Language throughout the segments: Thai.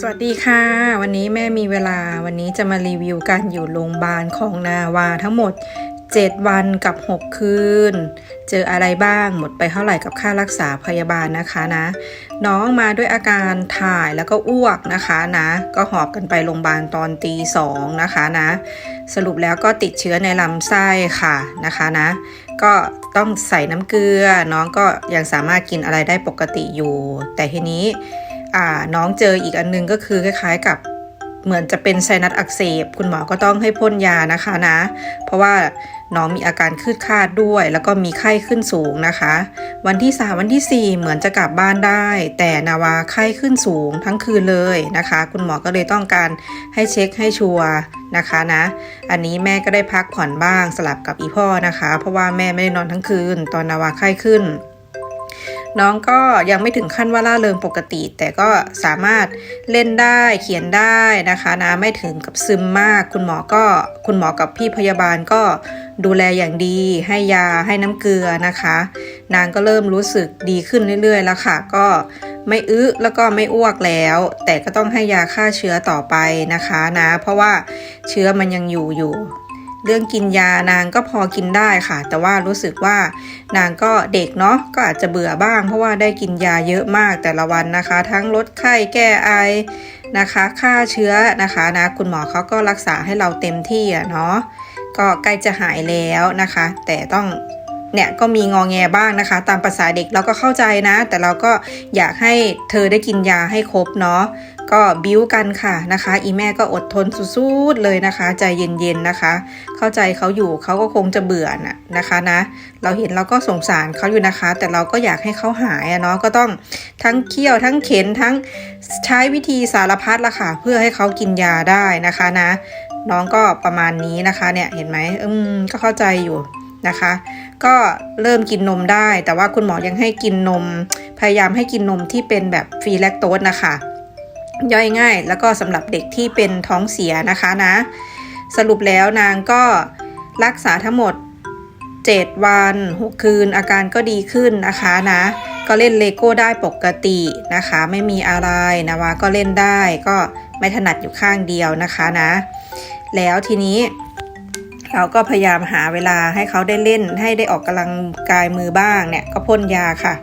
สวัสดีค่ะ วันนี้แม่มีเวลาวันนี้จะมารีวิวการอยู่โรงพยาบาลของนาวาทั้งหมด 7 วันกับ 6 คืน เจออะไรบ้างหมดไปเท่าไหร่กับค่ารักษาพยาบาลนะคะนะ น้องมาด้วยอาการถ่ายแล้วก็อ้วกนะคะนะ ก็หอบกันไปโรงพยาบาลตอนตีสองนะคะนะ สรุปแล้วก็ติดเชื้อในลำไส้ค่ะนะคะนะ ก็ต้องใส่น้ำเกลือน้องก็ยังสามารถกินอะไรได้ปกติอยู่ แต่ทีนี้ น้องเจออีกอันนึงก็คือคล้ายๆกับเหมือนจะเป็นไซนัสอักเสบ คุณหมอก็ต้องให้พ่นยานะคะนะ เพราะว่าน้องมีอาการคืดคาดด้วย แล้วก็มีไข้ขึ้นสูงนะคะ วันที่ 3 วันที่ 4 เหมือนจะกลับบ้านได้ แต่นาวาไข้ขึ้นสูงทั้งคืนเลยนะคะ คุณหมอก็เลยต้องการให้เช็คให้ชัวร์นะคะนะ อันนี้แม่ก็ได้พักผ่อนบ้างสลับกับอีพ่อนะคะ เพราะว่าแม่ไม่ได้นอนทั้งคืน ตอนนาวาไข้ขึ้น น้องก็ยังไม่ถึงขั้นว่าล่าเริงปกติ แต่ก็สามารถเล่นได้เขียนได้นะคะนะไม่ถึงกับซึมมาก คุณหมอก็คุณหมอกับพี่พยาบาลก็ดูแลอย่างดี ให้ยาให้น้ำเกลือนะคะ นางก็เริ่มรู้สึกดีขึ้นเรื่อยๆแล้วค่ะ ก็ไม่อึแล้วก็ไม่อ้วกแล้ว แต่ก็ต้องให้ยาฆ่าเชื้อต่อไปนะคะนะ เพราะว่าเชื้อมันยังอยู่อยู่ เรื่องกินยานางก็พอกินได้ค่ะ แต่ว่ารู้สึกว่านางก็เด็กเนาะก็อาจจะเบื่อบ้าง เพราะว่าได้กินยาเยอะมากแต่ละวันนะคะ ทั้งลดไข้แก้ไอนะคะฆ่าเชื้อนะคะนะคุณหมอเขาก็รักษาให้เราเต็มที่อะเนาะก็ใกล้จะหายแล้วนะคะ แต่ต้องเนี่ยก็มีงองแงบ้างนะคะ ตามภาษาเด็กเราก็เข้าใจนะ แต่เราก็อยากให้เธอได้กินยาให้ครบเนาะก็บิ้วกันค่ะนะคะ อีแม่ก็อดทนสุดๆเลยนะคะ ใจเย็นๆนะคะ เข้าใจเขาอยู่เขาก็คงจะเบื่อน่ะนะคะนะ เราเห็นเราก็สงสารเขาอยู่นะคะ แต่เราก็อยากให้เขาหายอะเนาะก็ต้องทั้งเคี่ยวทั้งเข็นทั้งใช้วิธีสารพัดละค่ะ เพื่อให้เขากินยาได้นะคะนะ น้องก็ประมาณนี้นะคะเนี่ยเห็นไหมอืมก็เข้าใจอยู่นะคะ ก็เริ่มกินนมได้ แต่ว่าคุณหมอยังให้กินนม พยายามให้กินนมที่เป็นแบบฟรีแลคโตสนะคะ ย่อยง่าย แล้วก็สำหรับเด็กที่เป็นท้องเสียนะคะนะ สรุปแล้วนางก็รักษาทั้งหมด 7 วัน 6 คืน อาการก็ดีขึ้นนะคะนะ ก็เล่นเลโก้ได้ปกตินะคะ ไม่มีอะไรนะวาก็เล่นได้ก็ไม่ถนัดอยู่ข้างเดียวนะคะนะ แล้วทีนี้เราก็พยายามหาเวลาให้เขาได้เล่นให้ได้ออกกำลังกายมือบ้างเนี่ยก็พ่นยาค่ะ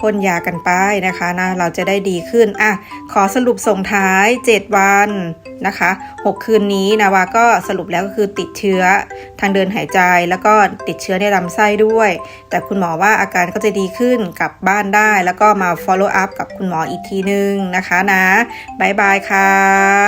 พ่นยากันไปนะคะนะเราจะได้ดีขึ้นอะขอสรุปส่งท้าย 7 วันนะคะ 6 คืนนี้นาวาก็สรุปแล้วก็คือติดเชื้อทางเดินหายใจแล้วก็ติดเชื้อในลำไส้ด้วย แต่คุณหมอว่าอาการก็จะดีขึ้นกลับบ้านได้ แล้วก็มา follow up กับคุณหมออีกทีนึงนะคะนะบายบายค่ะ